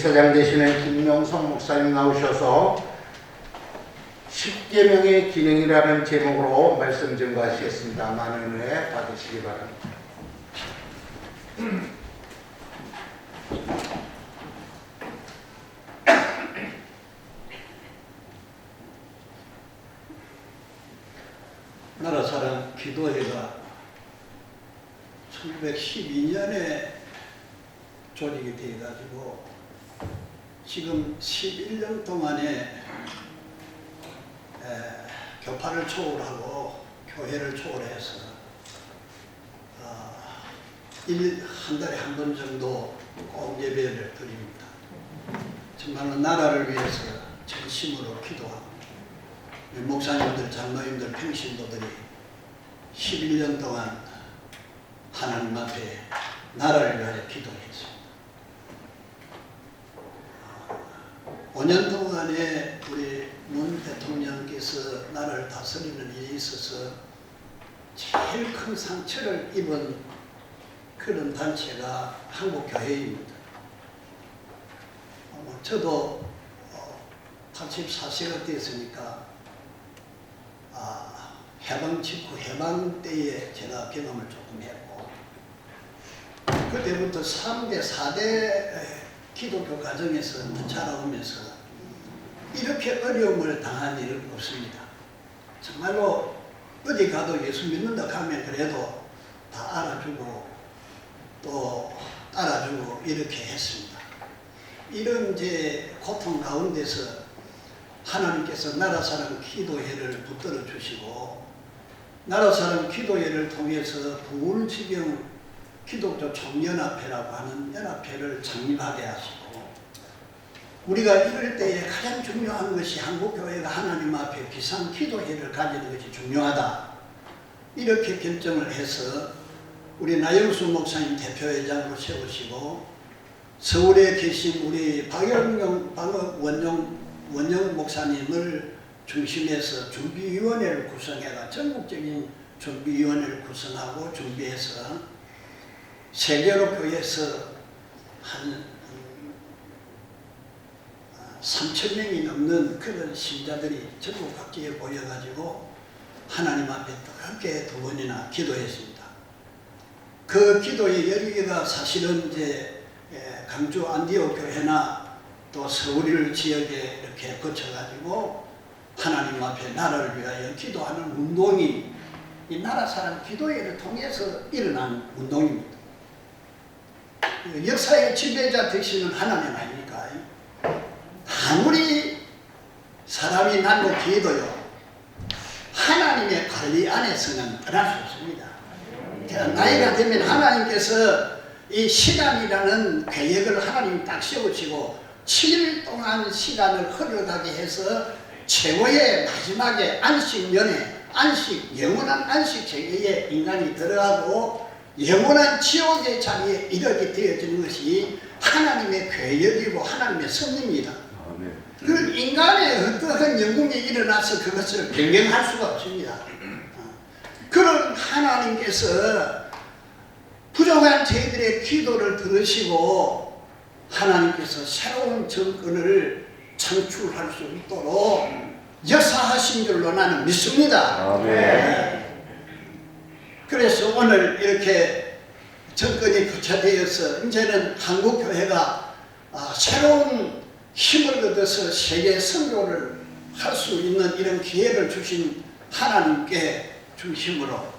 이사장 되시는 김명성 목사님 나오셔서 10계명의 기능이라는 제목으로 말씀 증거하시겠습니다. 많은 은혜 받으시기 바랍니다. 나라 사랑 기도회가 1912년에 조직이 돼가지고 지금 11년 동안에 에, 교파를 초월하고 교회를 초월해서 어, 일, 한 달에 한 번 정도 꼭 예배를 드립니다. 정말로 나라를 위해서 전심으로 기도하고 목사님들, 장로님들, 평신도들이 11년 동안 하나님 앞에 나라를 위하여 기도했습니다. 5년 동안에 우리 문 대통령께서 나라를 다스리는 일에 있어서 제일 큰 상처를 입은 그런 단체가 한국교회입니다. 어, 저도 84세가 됐으니까 아, 해방 직후 해방 때에 제가 경험을 조금 했고 그때부터 3대 4대 기독교 가정에서 자라오면서 이렇게 어려움을 당한 일은 없습니다. 정말로 어디 가도 예수 믿는다 하면 그래도 다 알아주고 또 따라주고 이렇게 했습니다. 이런 이제 고통 가운데서 하나님께서 나라 사랑 기도회를 붙들어 주시고 나라 사랑 기도회를 통해서 부울지경 기독교 총연합회라고 하는 연합회를 창립하게 하시고 우리가 이럴 때에 가장 중요한 것이 한국교회가 하나님 앞에 비상 기도회를 가지는 것이 중요하다. 이렇게 결정을 해서 우리 나영수 목사님 대표회장으로 세우시고 서울에 계신 우리 박영영 박원영 원영 목사님을 중심해서 준비위원회를 구성해가 전국적인 준비위원회를 구성하고 준비해서 세계로 교회에서 한 3천 명이 넘는 그런 신자들이 전국 각지에 모여가지고 하나님 앞에 뜨겁게 두 번이나 기도했습니다. 그 기도의 열기가 사실은 이제 강주 안디오 교회나 또 서울 지역에 이렇게 거쳐가지고 하나님 앞에 나라를 위하여 기도하는 운동이 이 나라 사람 기도회를 통해서 일어난 운동입니다. 역사의 지배자 되시는 하나님 아닙니까? 아무리 사람이 날로 기도요 하나님의 관리 안에서는 떠날 수 없습니다. 나이가 되면 하나님께서 이 시간이라는 계획을 하나님이 딱 세우시고 7일 동안 시간을 흘러가게 해서 최고의 마지막에 안식년에 안식, 영원한 안식 세계에 인간이 들어가고 영원한 지옥의 자리에 이르게 되어지는 것이 하나님의 계획이고 하나님의 섭리입니다. 그 인간의 어떠한 영웅이 일어나서 그것을 변경할 수가 없습니다. 그런 하나님께서 부족한 저희들의 기도를 들으시고 하나님께서 새로운 정권을 창출할 수 있도록 역사하신 줄로 나는 믿습니다. 아멘. 그래서 오늘 이렇게 정권이 교체되어서 이제는 한국 교회가 아, 새로운 힘을 얻어서 세계 선교를 할 수 있는 이런 기회를 주신 하나님께 중심으로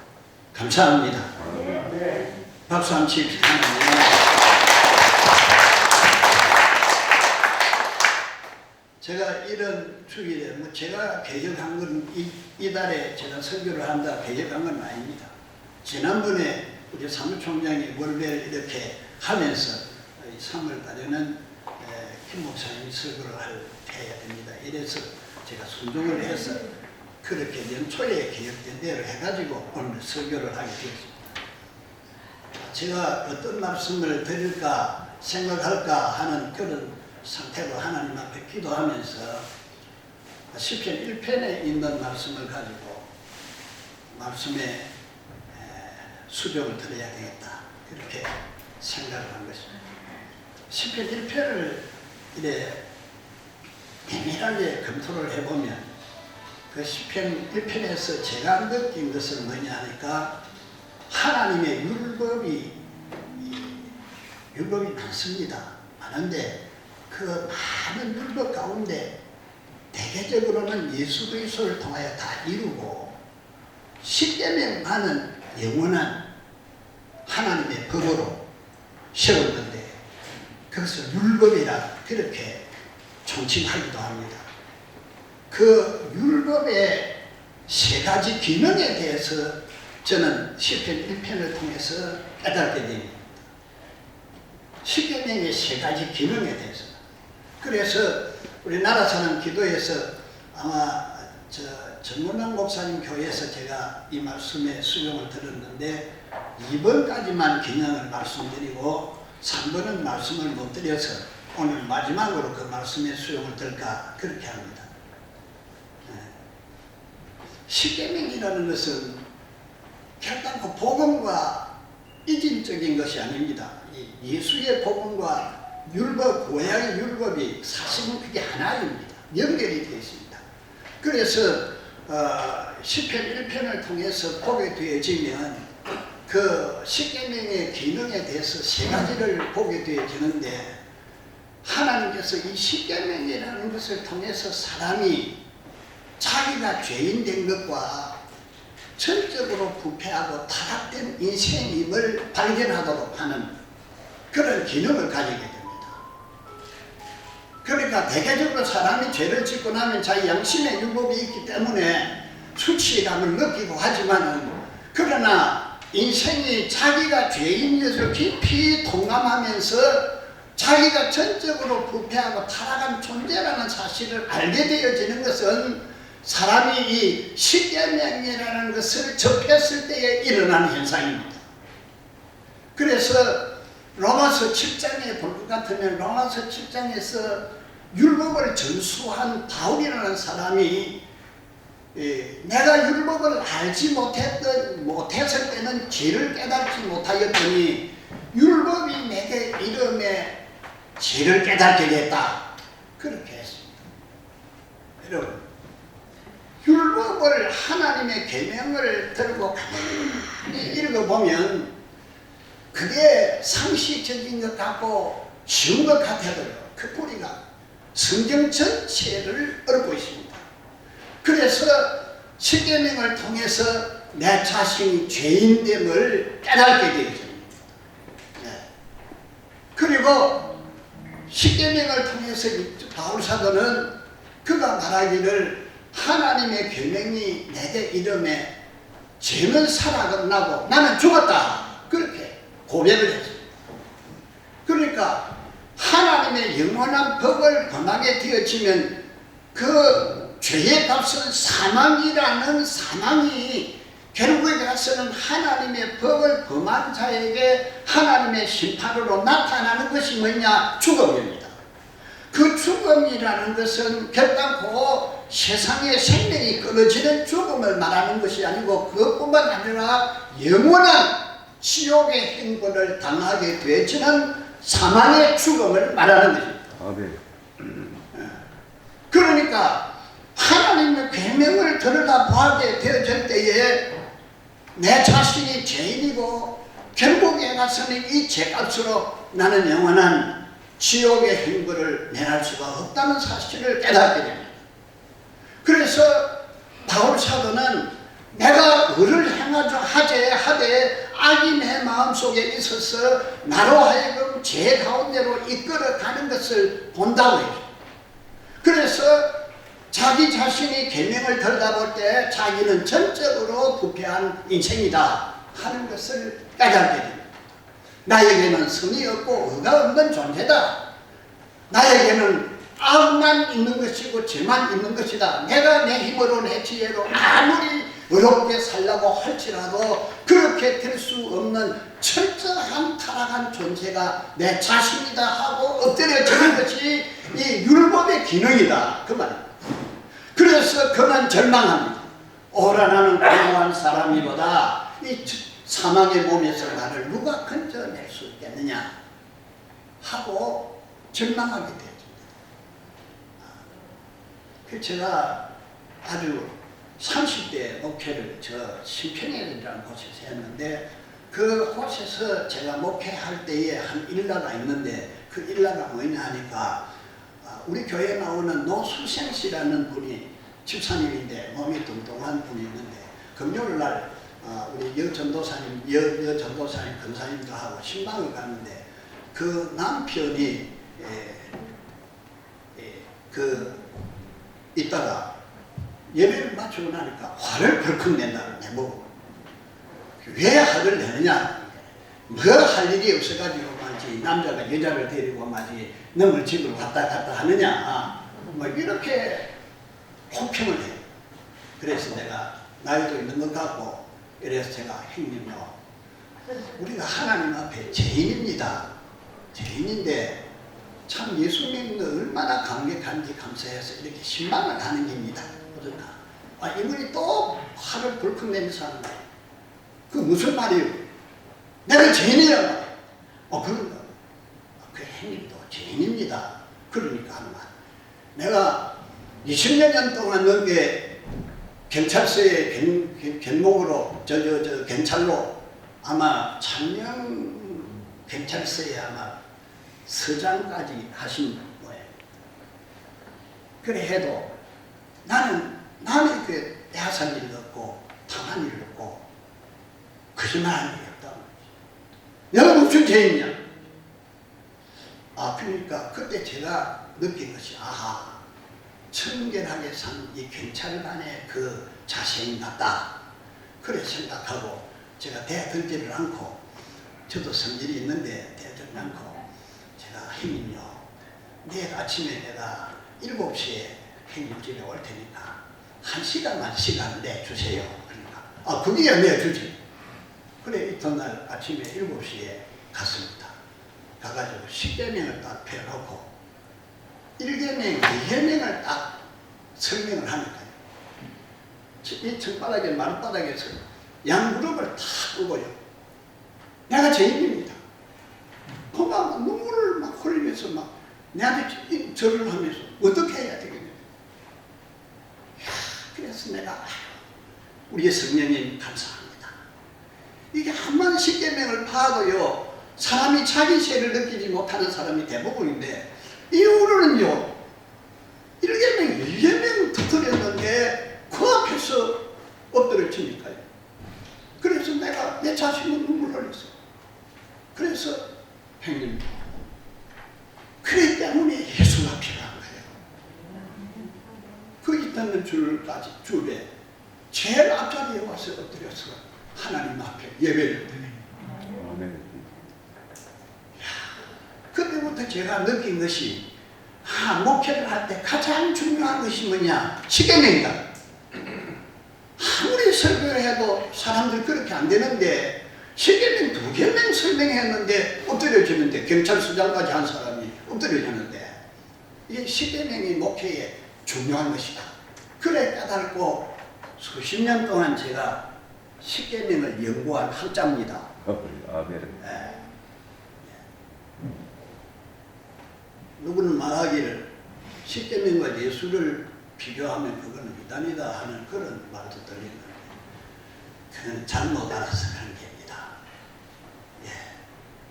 감사합니다. 박수 한번 칩시다. 제가 이런 주일에 뭐 제가 개혁한 건 이, 이달에 제가 설교를 한다 개혁한 건 아닙니다. 지난번에 우리 사무총장이 월별 이렇게 하면서 3월 달에는 김 목사님이 설교를 할, 해야 됩니다. 이래서 제가 순종을 해서 그렇게 연초에 개혁된 대로 해가지고 오늘 설교를 하게 되었습니다. 제가 어떤 말씀을 드릴까 생각할까 하는 그런 상태로 하나님 앞에 기도하면서 시편 1편에 있는 말씀을 가지고 말씀에 수정을 드려야 되겠다 이렇게 생각을 한 것입니다. 시편 1편을 이래 애매하게 검토를 해보면 그 시편 1편에서 제가 느낀 것은 뭐냐 하니까 하나님의 율법이 이 율법이 많습니다. 많은데 그 많은 율법 가운데 대개적으로는 예수 그리스도를 통하여 다 이루고 십계명만은 영원한 하나님의 법으로 세웠는데 그것을 율법이라 그렇게 총칭하기도 합니다. 그 율법의 세 가지 기능에 대해서 저는 시편 1편을 통해서 깨닫게 됩니다. 십계명의 세 가지 기능에 대해서. 그래서 우리나라 사는 기도에서 아마 저 전문학 목사님 교회에서 제가 이 말씀의 수용을 들었는데 2번까지만 기능을 말씀드리고 3번은 말씀을 못 드려서 오늘 마지막으로 그 말씀의 수용을 들까 그렇게 합니다. 네. 십계명이라는 것은 결단코 복음과 이질적인 것이 아닙니다. 이 예수의 복음과 율법, 고향의 율법이 사실은 그게 하나입니다. 연결이 되어 있습니다. 그래서 어, 10편 1편을 통해서 보게 되어지면 그 십계명의 기능에 대해서 세 가지를 보게 되어지는데 하나님께서 이 십계명이라는 것을 통해서 사람이 자기가 죄인 된 것과 전적으로 부패하고 타락된 인생임을 발견하도록 하는 그런 기능을 가지게 됩니다. 그러니까 대개적으로 사람이 죄를 짓고 나면 자기 양심의 율법이 있기 때문에 수치감을 느끼고 하지만은 그러나 인생이 자기가 죄인 것을 깊이 동감하면서 자기가 전적으로 부패하고 타락한 존재라는 사실을 알게 되어지는 것은 사람이 이 십계명이라는 것을 접했을 때에 일어나는 현상입니다. 그래서 로마서 7장에 볼 것 같으면 로마서 7장에서 율법을 전수한 바울이라는 사람이 예, 내가 율법을 알지 못했던 못했을 때는 죄를 깨닫지 못하였더니 율법이 내게 이름에 죄를 깨닫게 됐다 그렇게 했습니다. 여러분 율법을 하나님의 계명을 들고 가만히 읽어보면 그게 상식적인 것 같고 쉬운 것 같아도요. 그 뿌리가 성경 전체를 얽고 있습니다. 그래서 십계명을 통해서 내 자신이 죄인됨을 깨닫게 되어집니다. 네. 그리고 십계명을 통해서 이 바울 사도는 그가 말하기를 하나님의 계명이 내게 이름에 죄는 살아나고 나는 죽었다. 그렇게 고백을 했습니다. 그러니까 하나님의 영원한 법을 범하게 되어지면 그 죄의 값은 사망이라는 사망이 결국에 가서는 하나님의 법을 범한 자에게 하나님의 심판으로 나타나는 것이 뭐냐? 죽음입니다. 그 죽음이라는 것은 결단코 세상의 생명이 끊어지는 죽음을 말하는 것이 아니고 그것뿐만 아니라 영원한 지옥의 행군을 당하게 되지는 사망의 죽음을 말하는 것입니다. 아멘. 그러니까 하나님의 계명을 들여다보게 되어질 때에 내 자신이 죄인이고 결국에 가서는 이 죄값으로 나는 영원한 지옥의 행거를 면할 수가 없다는 사실을 깨닫게 됩니다. 그래서 바울 사도는 내가 의를 행하자 하되 하되 악이 내 마음속에 있어서 나로 하여금 죄 가운데로 이끌어 가는 것을 본다고 해요. 그래서 자기 자신이 계명을 들여다볼 때 자기는 전적으로 부패한 인생이다 하는 것을 깨닫게 됩니다. 나에게는 성이 없고 의가 없는 존재다. 나에게는 악만 있는 것이고 죄만 있는 것이다. 내가 내 힘으로 내 지혜로 아무리 어렵게 살려고 할지라도 그렇게 될 수 없는 철저한 타락한 존재가 내 자신이다 하고 엎드려지는 것이 이 율법의 기능이다. 그 말입니다. 그래서 그는 절망합니다. 오라 나는 공허한 사람이보다 이 사망의 몸에서 나를 누가 건져낼 수 있겠느냐 하고 절망하게 되죠. 그 제가 아주 30대 목회를 저 신평이라는 곳에서 했는데 그 곳에서 제가 목회할 때에 한 일라가 있는데 그 일라가 뭐냐 하니까 아, 우리 교회에 나오는 노수생 씨라는 분이 집사님인데 몸이 뚱뚱한 분이 있는데 금요일 날 아, 우리 여 전도사님, 여, 여 전도사님, 근사님도 하고 신방을 갔는데 그 남편이 에, 에, 그 있다가 예배를 마치고 나니까 화를 벌컥 낸다는 내 보고 왜 화를 내느냐? 뭐 할 일이 없어가지고 마치 남자가 여자를 데리고 마치 넘을 집으로 왔다 갔다 하느냐 뭐 이렇게 혹평을 해요 그래서 내가 나이도 있는 것 같고 이래서 제가 형님요 우리가 하나님 앞에 죄인입니다 죄인인데 참 예수 믿는 얼마나 감격한지 감사해서 이렇게 신방을 하는 겁니다. 아, 이분이 또 화를 불컥 내면서 하는 거예요. 그 무슨 말이에요? 내가 죄인이야. 어, 그런가? 아, 그 행님도 죄인입니다. 그러니까 하는 말. 내가 20여 년 동안 넘게 경찰서에 견, 견, 견목으로 저, 저, 저, 경찰로 아마 창녕 경찰서에 아마 서장까지 하신 거예요. 그래 해도 나는 나는 그 야산 일 없고 당한 일 없고 거짓말하는 일이 없다. 내가 무슨 죄인이냐? 아 그러니까 그때 제가 느낀 것이 아하 청결하게 산 이 경찰관의 그 자세인 같다. 그래 생각하고 제가 대들지를 않고 저도 성질이 있는데 대들지 않고 제가 형님요 내일 아침에 내가 7시에 형님 집에 올 테니까 한 시간만 시간 내주세요. 그러니까 아 그게 내주지. 그래 이튿날 아침에 7시에 갔습니다. 가가지고 10개명을 딱 펴놓고 1개명, 2개명을 딱 설명을 하니까요. 이 청바닥에 마룻바닥에서 양무릎을 탁 끄고요. 내가 죄인입니다. 그만 막 눈물을 막 흘리면서 막 내한테 이- 절을 하면서 어떻게 해야 되겠냐. 그래서 내가 아유, 우리 성령님 감사합니다. 이게 한만 십계명을 파도요 사람이 자기 죄를 느끼지 못하는 사람이 대부분인데 이후로는요 1계명, 2계명 터뜨렸는데 그 앞에서 엎드려 치니까요. 그래서 내가 내 자신은 눈물 흘렸어. 그래서 형님 그랬기 때문에 예수가 필요한 거예요. 그 있다는 줄까지 줄에 제일 앞자리에 와서 엎드려서 하나님 앞에 예배를 드려요. 그때부터 제가 느낀 것이 아, 목회를 할 때 가장 중요한 것이 뭐냐? 시계명이다. 아무리 설교를 해도 사람들 그렇게 안 되는데 시계명 두 개명 설명했는데 엎드려지는데 경찰서장까지 한 사람이 엎드려지는데 이 시계명이 목회에 중요한 것이다. 그래 깨닫고 수십 년 동안 제가 시계명을 연구한 학자입니다. 아멘. 예. 누구는 말하기를 십계명과 예수를 비교하면 그거는 이단이다 하는 그런 말도 들리는데 그건 잘못 알아서 그런 겁니다. 예,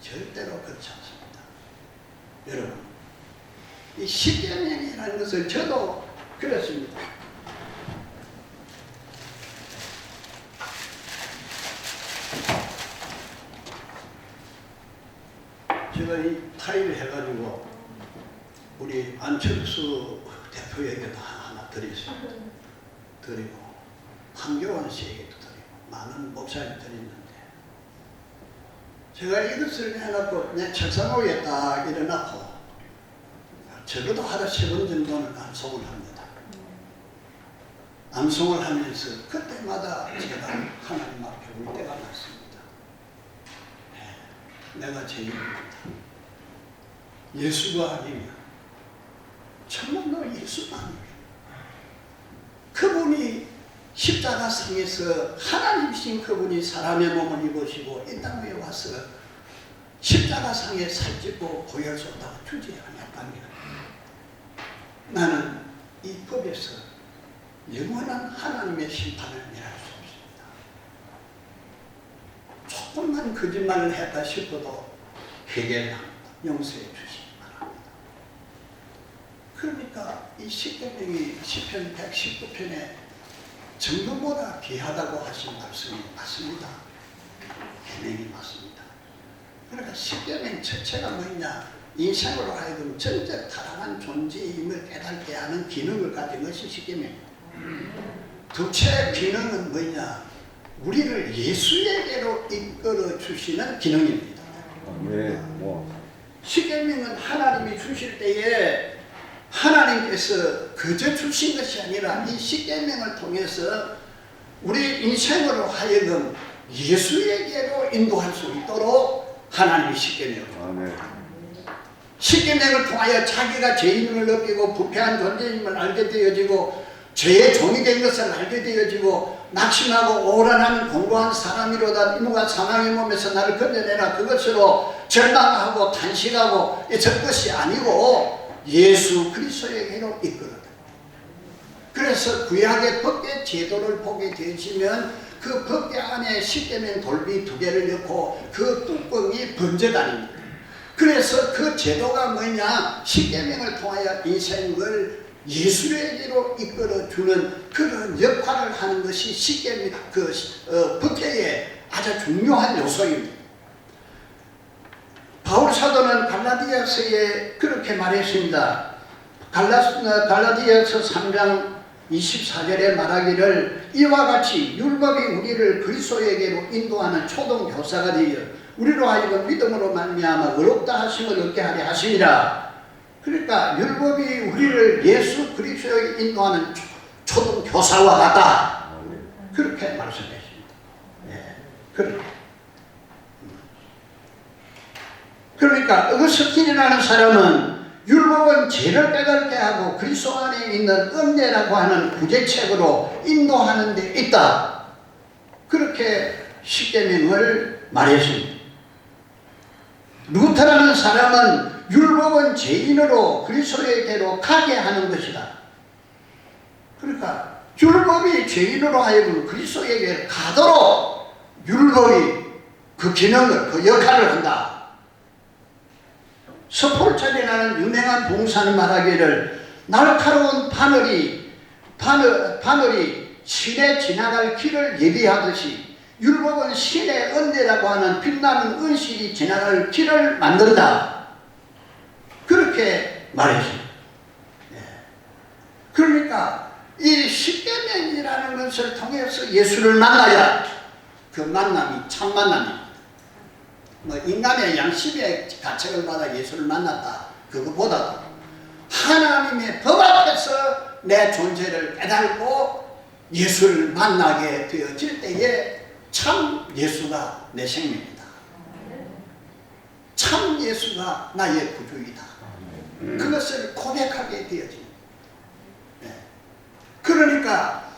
절대로 그렇지 않습니다. 여러분, 이 십계명이라는 것을 저도 그랬습니다. 제가 이 타일을 해가지고 우리 안철수 대표에게도 하나 드리겠습니다. 드리고 한교원 씨에게도 드리고 많은 목사님 드렸는데 제가 이것을 해놓고 내 책상 위에 딱 일어나고 적어도 하루 세번 정도는 암송을 합니다. 암송을 하면서 그때마다 제가 하나님 앞에 울 때가 많습니다. 네, 내가 죄인입니다. 예수가 아니면 정말로 예수가 아니면 그분이 십자가 상에서 하나님이신 그분이 사람의 몸을 입으시고 이 땅에 와서 십자가 상에 살찌고 보혈 쏟다가 주지 않았다면 나는 이 법에 통해서 영원한 하나님의 심판을 면할 수 없습니다. 조금만 거짓말을 했다 싶어도 회개합니다. 용서해 주시기 바랍니다. 그러니까 이 십계명이 시편 119편에 정금보다 귀하다고 하신 말씀이 맞습니다. 계명이 맞습니다. 그러니까 십계명 자체가 뭐냐? 인생으로 하여금 전적 타락한 존재임을 깨닫게 하는 기능을 가진 것이 십계명입니다. 둘째 기능은 뭐냐? 우리를 예수에게로 이끌어 주시는 기능입니다. 네, 뭐, 십계명은 하나님이 주실 때에 하나님께서 그저 주신 것이 아니라 이 십계명을 통해서 우리 인생으로 하여금 예수에게로 인도할 수 있도록 하나님이 십계명을 아, 네. 십계명을 통하여 자기가 죄인임을 느끼고 부패한 존재임을 알게 되어지고 죄의 종이 된 것을 알게 되어지고 낙심하고 오란하는 공고한 사람이로다 이모가 사망의 몸에서 나를 건져내라 그것으로 절망하고 탄식하고 저 것이 아니고 예수 그리스도에게로 이끌어다 그래서 구약의 법계 제도를 보게 되시면 그 법계 안에 십계명 돌비 두 개를 넣고 그 뚜껑이 번제단입니다 그래서 그 제도가 뭐냐? 십계명을 통하여 인생을 예수에게로 이끌어 주는 그런 역할을 하는 것이 십계명 그 어, 법계의 아주 중요한 요소입니다. 사도는 갈라디아서에 그렇게 말했습니다. 갈라, 어, 갈라디아서 3장 24절에 말하기를 이와 같이 율법이 우리를 그리스도에게로 인도하는 초동 교사가 되어 우리로 하여금 믿음으로 말미암아 의롭다 하심을 얻게 하려 하심이라. 그러니까 율법이 우리를 예수 그리스도에게 인도하는 초- 초동 교사와 같다. 그렇게 말씀하십니다. 예, 그렇게. 그러니까 어거스틴이라는 사람은 율법은 죄를 깨닫게 하고 그리스도 안에 있는 은혜라고 하는 구제책으로 인도하는 데 있다. 그렇게 십계명을 말했습니다. 루터라는 사람은 율법은 죄인으로 그리스도에게로 가게 하는 것이다. 그러니까 율법이 죄인으로 하여금 그리스도에게 가도록 율법이 그 기능을 그 역할을 한다. 스폴천이라는 유명한 봉사는 말하기를 날카로운 바늘이 바늘, 바늘이 신에 지나갈 길을 예비하듯이 율법은 신의 은혜라고 하는 빛나는 은실이 지나갈 길을 만든다. 그렇게 말했습니다. 예. 그러니까 이 십계명이라는 것을 통해서 예수를 만나야 그 만남이 참 만남입니다. 뭐 인간의 양심의 가책을 받아 예수를 만났다. 그거보다도 하나님의 법 앞에서 내 존재를 깨달고 예수를 만나게 되어질 때에 참 예수가 내 생명이다. 참 예수가 나의 구주이다. 그것을 고백하게 되어집니다. 네. 그러니까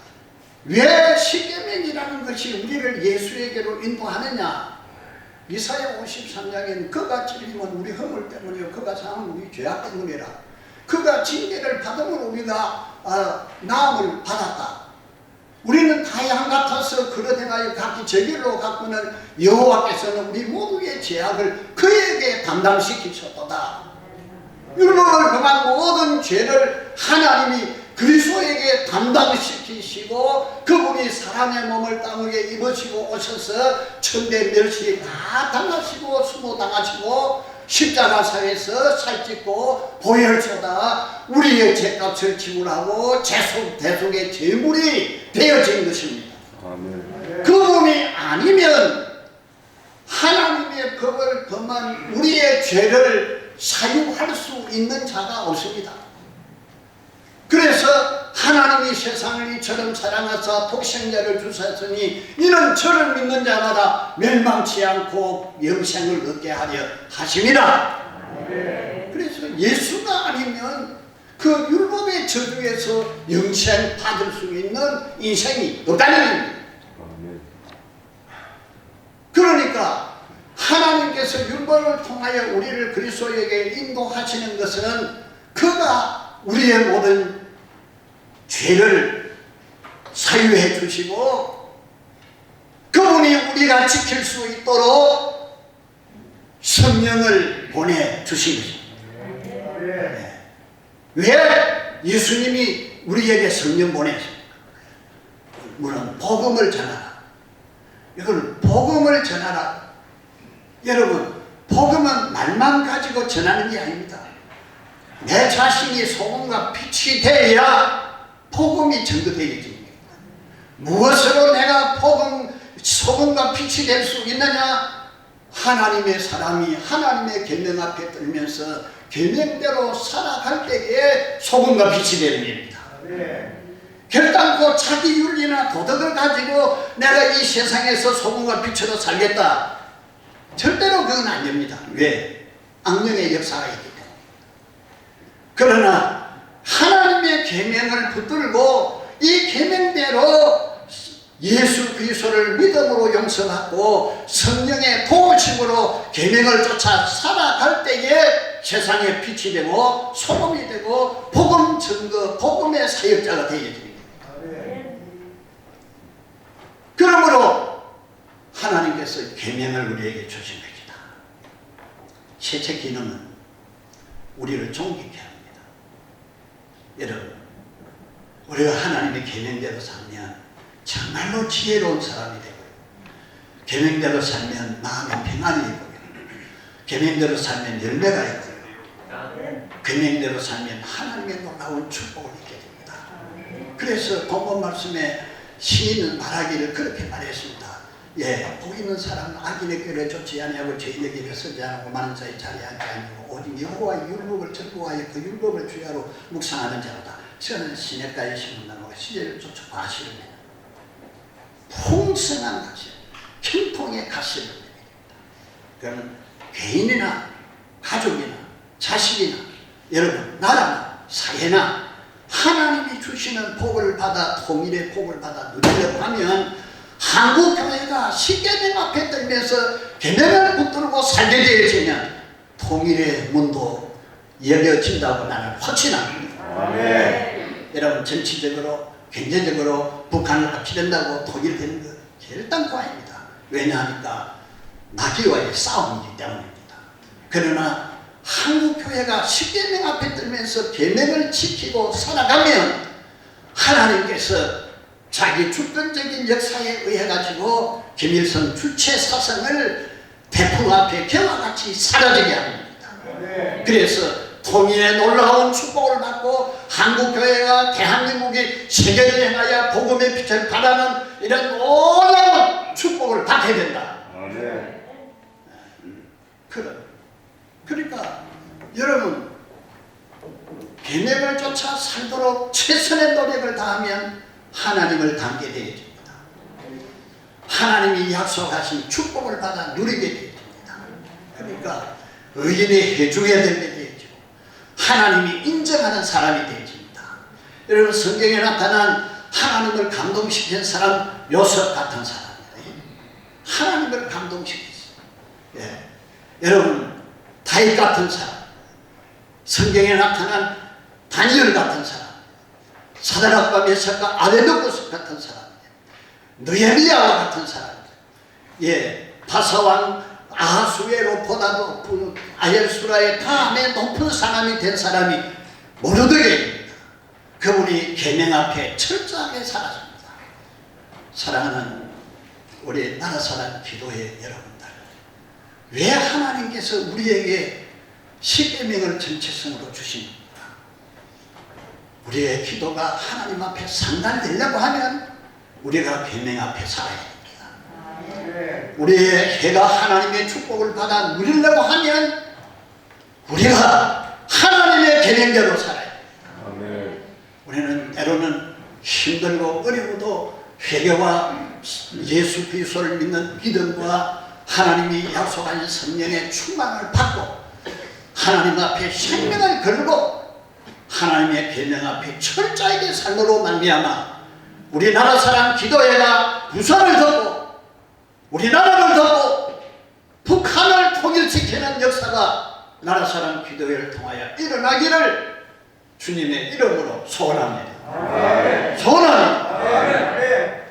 왜 십계명이라는 것이 우리를 예수에게로 인도하느냐? 이사야 53장에는 그가 찔림은 우리 허물 때문이요. 그가 상은 우리 죄악 때문이라. 그가 징계를 받음으로 우리가 어, 나음을 받았다. 우리는 다 양 같아서 그러 행하여 각기 제 길로 가꾸는 여호와께서는 우리 모두의 죄악을 그에게 담당시키셨도다. 율법을 범한 모든 죄를 하나님이 그리스도에게 담당시키시고 그분이 사람의 몸을 땅 위에 입으시고 오셔서 천대 멸시 다 당하시고 수모 당하시고 십자가사에서 살찍고 보혈처다 우리의 죄값을 지불하고 재속 대속의 제물이 되어진 것입니다. 아멘. 그분이 아니면 하나님의 법을 범한 우리의 죄를 사유할 수 있는 자가 없습니다. 그래서 하나님이 세상을 이처럼 사랑하사 독생자를 주셨으니 이는 저를 믿는 자마다 멸망치 않고 영생을 얻게 하려 하심이라. 그래서 예수가 아니면 그 율법의 저주에서 영생 받을 수 있는 인생이 없다는 겁니다. 그러니까 하나님께서 율법을 통하여 우리를 그리스도에게 인도하시는 것은 그가 우리의 모든 죄를 사유해 주시고 그분이 우리가 지킬 수 있도록 성령을 보내 주신 것입니다. 네. 왜 예수님이 우리에게 성령 보내십니까? 물론 복음을 전하라. 이걸 복음을 전하라. 여러분, 복음은 말만 가지고 전하는 게 아닙니다. 내 자신이 소금과 빛이 되어야 복음이 전도되겠습니다. 무엇으로 내가 복음, 소금과 빛이 될 수 있느냐? 하나님의 사람이 하나님의 계명 앞에 들면서 계명대로 살아갈 때에 소금과 빛이 되는 일입니다. 결단코 자기 윤리나 도덕을 가지고 내가 이 세상에서 소금과 빛으로 살겠다. 절대로 그건 안 됩니다. 왜? 악령의 역사가 있기 때문에. 그러나 하나님의 계명을 붙들고 이 계명대로 예수 그리스도를 믿음으로 용서받고 성령의 도우심으로 계명을 쫓아 살아갈 때에 세상에 빛이 되고 소금이 되고 복음 증거 복음의 사역자가 되게 됩니다. 그러므로 하나님께서 계명을 우리에게 주신 것이다. 세체 기능은 우리를 존귀케. 여러분, 우리가 하나님의 계명대로 살면 정말로 지혜로운 사람이 되고요. 계명대로 살면 마음의 평안이 있고요. 계명대로 살면 열매가 있고요. 계명대로 살면 하나님의 놀라운 축복을 있게 됩니다. 그래서 본문 말씀에 시인은 말하기를 그렇게 말했습니다. 예, 복 있는 사람은 악인의 꾀를 쫓지 아니하고 죄인의 길을 서지 않고 많은 자의 자리에 앉지 아니하고 오직 여호와의 율법을 전부하여 그 율법을 주야로 묵상하는 자로다. 저는 시냇가에 심은 나무가 시제를 쫓아 과실을 내는 풍성한 가시, 형통의 가시를 내립니다. 그러면 개인이나 가족이나 자식이나 여러분 나라나 사회나 하나님이 주시는 복을 받아 통일의 복을 받아 누리려고 하면 한국 교회가 십계명 앞에 들면서 계명을 붙들고 살게 되어지면 통일의 문도 열려진다고 나는 확신합니다. 아멘. 여러분 정치적으로 경제적으로 북한을 합치된다고 통일되는 것 절단코 아닙니다. 왜냐하니까 마귀와의 싸움이기 때문입니다. 그러나 한국 교회가 십계명 앞에 들면서 계명을 지키고 살아가면 하나님께서 자기 주권적인 역사에 의해 가지고 김일성 주체 사상을 대풍 앞에 개와 같이 사라지게 합니다. 그래서 통일의 놀라운 축복을 받고 한국 교회가 대한민국이 세계를 향하여 복음의 빛을 발하는 이런 놀라운 축복을 받게 된다. 아멘. 그래. 그러니까 여러분 계명을 쫓아 살도록 최선의 노력을 다하면 하나님을 닮게 되어집니다. 하나님이 약속하신 축복을 받아 누리게 되어집니다. 그러니까 의인이 해중에 되게 되어지고 하나님이 인정하는 사람이 되어집니다. 여러분 성경에 나타난 하나님을 감동시킨 사람 요셉 같은 사람입니다. 하나님을 감동시켰어요. 예. 여러분 다윗 같은 사람 성경에 나타난 다니엘 같은 사람 사다락과 메삭과 아베노고스 같은 사람 느헤미야와 같은 사람 예 바사왕 아하수에로보다도 그 아엘수라의 다음에 높은 사람이 된 사람이 모르드게입니다. 그분이 계명 앞에 철저하게 살았습니다. 사랑하는 우리 나라 사람 기도의 여러분들 왜 하나님께서 우리에게 십계명을 전체성으로 주십니까? 우리의 기도가 하나님 앞에 상달되려고 하면 우리가 계명 앞에 살아야 됩니다. 우리의 해가 하나님의 축복을 받아 누리려고 하면 우리가 하나님의 계명대로 살아야 됩니다. 우리는 때로는 힘들고 어려워도 회개와 예수 그리스도를 믿는 믿음과 하나님이 약속하신 성령의 충만을 받고 하나님 앞에 생명을 걸고 하나님의 계명 앞에 철저하게 삶으로 만미암아 우리나라 사람 기도회가 부산을 덮고 우리나라를 덮고 북한을 통일시키는 역사가 나라 사람 기도회를 통하여 일어나기를 주님의 이름으로 소원합니다. 소원합니다.